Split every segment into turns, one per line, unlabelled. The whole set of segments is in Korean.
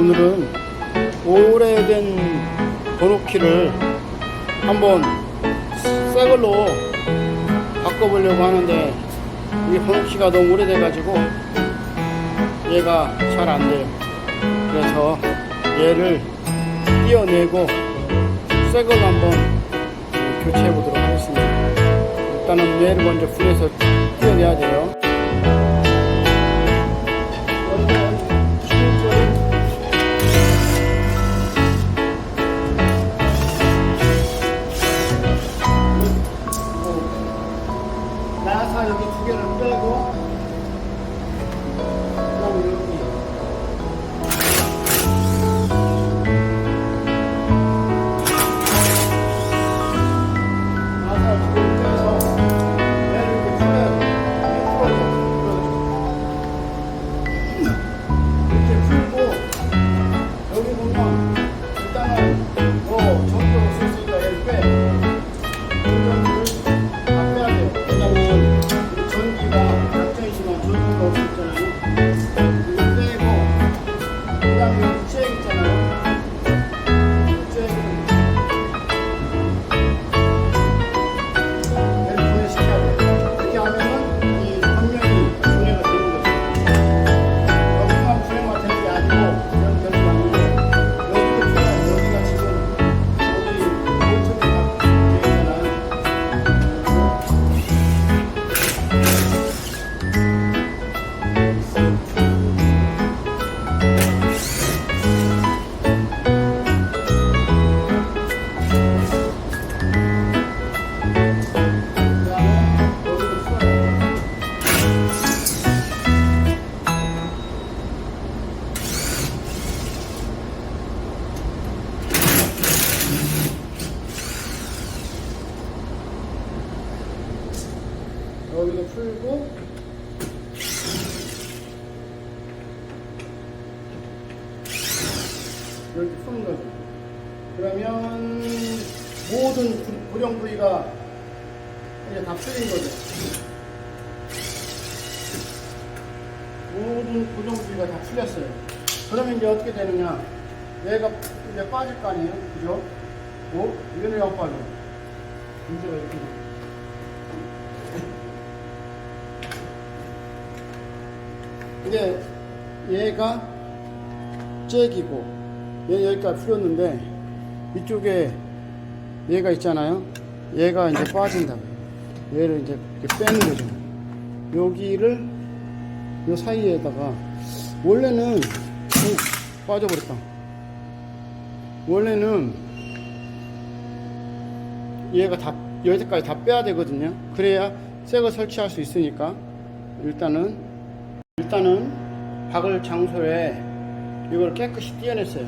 오늘은 오래된 번호키를 한번 새 걸로 바꿔보려고 하는데 이 번호키가 너무 오래돼가지고 얘가 잘 안 돼요. 그래서 얘를 띄어내고 새 걸로 한번 교체해 보도록 하겠습니다. 일단은 얘를 먼저 불에서 띄어내야 돼요. 여기도 풀고 이렇게 푸는 거죠. 그러면 모든 구- 고정 부위가 이제 다 풀린 거죠. 모든 고정 부위가 다 풀렸어요. 그러면 이제 어떻게 되느냐? 얘가 이제 빠질 거 아니에요? 그죠? 어? 이거는 왜안 빠져? 문제가 있구나. 이게 얘가 잭이고 얘 여기까지 풀렸는데 이쪽에 얘가 있잖아요. 얘가 이제 빠진다. 얘를 이제 이렇게 빼는 거죠. 여기를 요 사이에다가 원래는 오, 빠져버렸다. 원래는 얘가 다 여기까지 다 빼야 되거든요. 그래야 새거 설치할 수 있으니까 일단은 일단은 박을 장소에 이걸 깨끗이 띄어냈어요.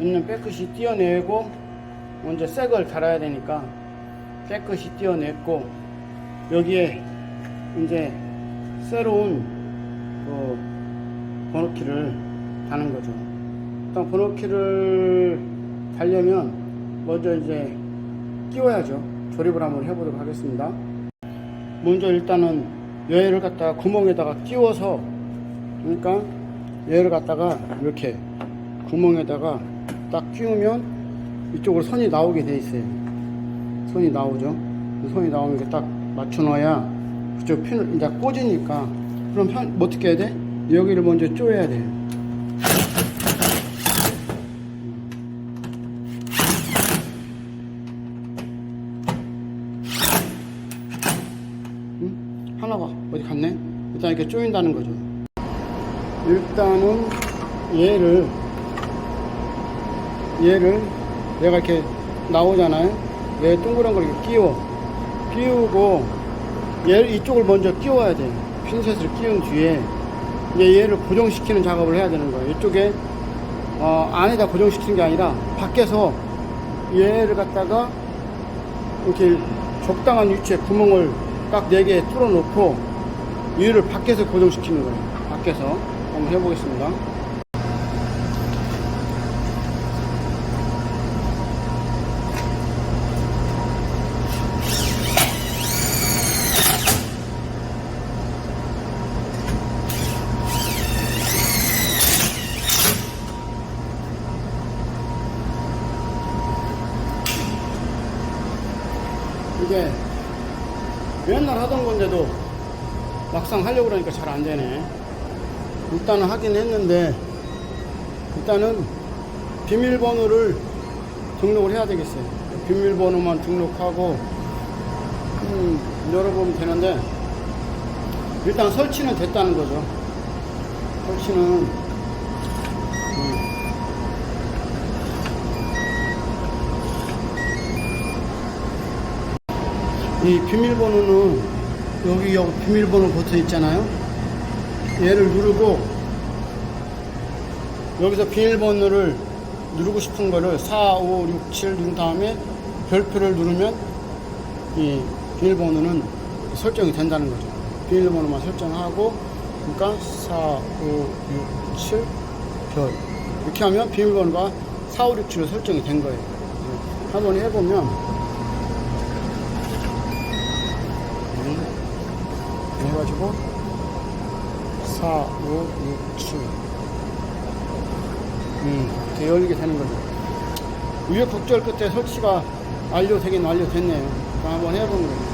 있는 깨끗이 띄어내고 먼저 새걸 달아야 되니까 깨끗이 띄어냈고 여기에 이제 새로운 그 번호키를 다는 거죠. 일단 번호키를 달려면 먼저 이제 끼워야죠. 조립을 한번 해보도록 하겠습니다. 먼저 일단은 얘를 갖다가 구멍에다가 끼워서 그러니까 얘를 갖다가 이렇게 구멍에다가 딱 끼우면 이쪽으로 선이 나오게 돼 있어요. 선이 나오죠. 그 선이 나오면 이렇게 딱 맞춰 넣어야 그쪽 핀을 이제 꽂으니까 그럼 편, 뭐 어떻게 해야 돼? 여기를 먼저 쪼여야 돼요. 하나가 어디 갔네? 일단 이렇게 조인다는 거죠. 일단은 얘를 얘를 얘가 이렇게 나오잖아요. 얘 동그란 걸 이렇게 끼워 끼우고 얘 이쪽을 먼저 끼워야 돼요. 핀셋을 끼운 뒤에 이제 얘를 고정시키는 작업을 해야 되는 거예요. 이쪽에 어, 안에다 고정시키는 게 아니라 밖에서 얘를 갖다가 이렇게 적당한 위치에 구멍을 깍 4개 틀어놓고 위를 밖에서 고정시키는 거예요. 밖에서 한번 해보겠습니다. 이게 맨날 하던 건데도 막상 하려고 그러니까 잘 안 되네. 일단은 하긴 했는데 일단은 비밀번호를 등록을 해야 되겠어요. 비밀번호만 등록하고 음, 열어보면 되는데 일단 설치는 됐다는 거죠. 설치는 이 비밀번호는 여기 여기 비밀번호 버튼 있잖아요. 얘를 누르고 여기서 비밀번호를 누르고 싶은 거를 4, 5, 6, 7 누른 다음에 별표를 누르면 이 비밀번호는 설정이 된다는 거죠. 비밀번호만 설정하고 그러니까 4, 5, 6, 7 별. 이렇게 하면 비밀번호가 4, 5, 6, 7로 설정이 된 거예요. 네. 한번 해보면 해가지고 4, 5, 6, 7 음, 이렇게 열리게 되는 거죠. 우여곡절 끝에 설치가 완료되긴 완료됐네요. 한번 해보는 거예요.